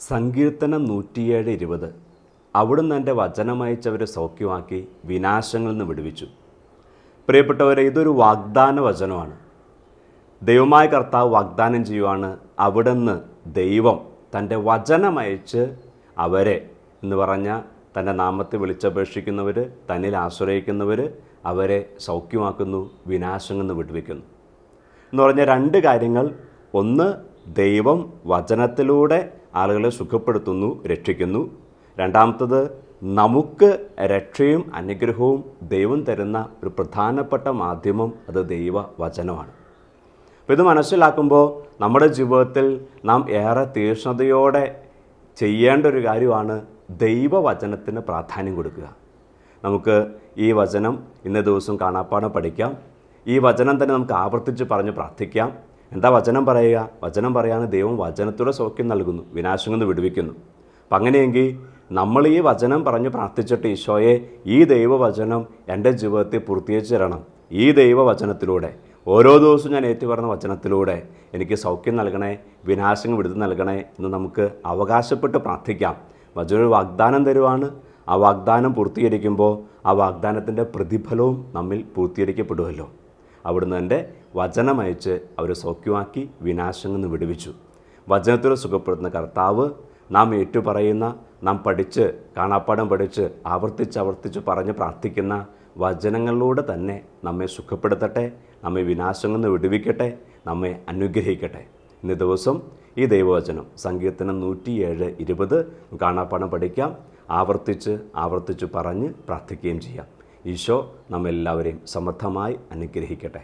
സങ്കീർത്തനം നൂറ്റിയേഴ് ഇരുപത്. അവിടുന്ന് എന്റെ വചനമയച്ചവരെ സൗഖ്യമാക്കി വിനാശങ്ങളിൽ നിന്ന് വിടുവിച്ചു. പ്രിയപ്പെട്ടവരെ ഇതൊരു വാഗ്ദാന വചനമാണ്. ദൈവമായ കർത്താവ് വാഗ്ദാനം ചെയ്യുവാണ് അവിടുന്ന് ദൈവം തന്റെ വചനമയച്ച് അവരെ എന്ന് പറഞ്ഞാൽ തന്റെ നാമത്തെ വിളിച്ചപേക്ഷിക്കുന്നവർ തന്നിൽ ആശ്രയിക്കുന്നവർ അവരെ സൗഖ്യമാക്കുന്നു വിനാശങ്ങളിൽ നിന്ന് വിടുവിക്കുന്നു. എന്ന് പറഞ്ഞ രണ്ട് കാര്യങ്ങൾ. ഒന്ന് ദൈവം വചനത്തിലൂടെ ആളുകളെ സുഖപ്പെടുത്തുന്നു രക്ഷിക്കുന്നു. രണ്ടാമത്തത് നമുക്ക് രക്ഷയും അനുഗ്രഹവും ദൈവം തരുന്ന ഒരു പ്രധാനപ്പെട്ട മാധ്യമം അത് ദൈവ വചനമാണ് അപ്പോൾ ഇത് മനസ്സിലാക്കുമ്പോൾ നമ്മുടെ ജീവിതത്തിൽ നാം ഏറെ തീക്ഷ്ണതയോടെ ചെയ്യേണ്ട ഒരു കാര്യമാണ് ദൈവവചനത്തിന് പ്രാധാന്യം കൊടുക്കുക. നമുക്ക് ഈ വചനം ഇന്ന ദിവസം കാണാപ്പാടം പഠിക്കാം. ഈ വചനം തന്നെ നമുക്ക് ആവർത്തിച്ച് പറഞ്ഞ് പ്രാർത്ഥിക്കാം. എന്താ വചനം പറയുക? വചനം പറയാണ് ദൈവം വചനത്തോടെ സൗഖ്യം നൽകുന്നു വിനാശങ്ങളിൽ നിന്ന് വിടുവിക്കുന്നു. അപ്പം അങ്ങനെയെങ്കിൽ നമ്മൾ ഈ വചനം പറഞ്ഞ് പ്രാർത്ഥിച്ചിട്ട് ഈശോയെ ഈ ദൈവവചനം എന്റെ ജീവിതത്തെ പൂർത്തീകരിച്ച് തരണം. ഈ ദൈവവചനത്തിലൂടെ ഓരോ ദിവസവും ഞാൻ ഏറ്റുപറഞ്ഞ വചനത്തിലൂടെ എനിക്ക് സൗഖ്യം നൽകണേ വിനാശങ്ങൾ വിടുതൽ നൽകണേ എന്ന് നമുക്ക് അവകാശപ്പെട്ട് പ്രാർത്ഥിക്കാം. വചന വാഗ്ദാനം തരുവാണ്. ആ വാഗ്ദാനം പൂർത്തീകരിക്കുമ്പോൾ ആ വാഗ്ദാനത്തിന്റെ പ്രതിഫലവും നമ്മിൽ പൂർത്തീകരിക്കപ്പെടുമല്ലോ. അവിടുന്ന് എന്റെ വചനമയച്ച് അവരെ സൗഖ്യമാക്കി വിനാശങ്ങളിൽ നിന്ന് വിടുവിച്ചു. വചനത്തിൽ സുഖപ്പെടുത്തുന്ന കർത്താവ് നാം ഏറ്റുപറയുന്ന നാം പഠിച്ച് കാണാപ്പാടം പഠിച്ച് ആവർത്തിച്ച് ആവർത്തിച്ച് പറഞ്ഞ് പ്രാർത്ഥിക്കുന്ന വചനങ്ങളിലൂടെ തന്നെ നമ്മെ സുഖപ്പെടുത്തട്ടെ നമ്മെ വിനാശങ്ങളിൽ നിന്ന് വിടുവിക്കട്ടെ നമ്മെ അനുഗ്രഹിക്കട്ടെ. ഇന്ന് ദിവസം ഈ ദൈവവചനം സങ്കീർത്തനം നൂറ്റിയേഴ് ഇരുപത്. കാണാപ്പാടം പഠിക്കാം. ആവർത്തിച്ച് ആവർത്തിച്ച് പറഞ്ഞ് പ്രാർത്ഥിക്കുകയും ചെയ്യാം. ഈശോ നമ്മെല്ലാവരെയും സമർത്ഥമായി അനുഗ്രഹിക്കട്ടെ.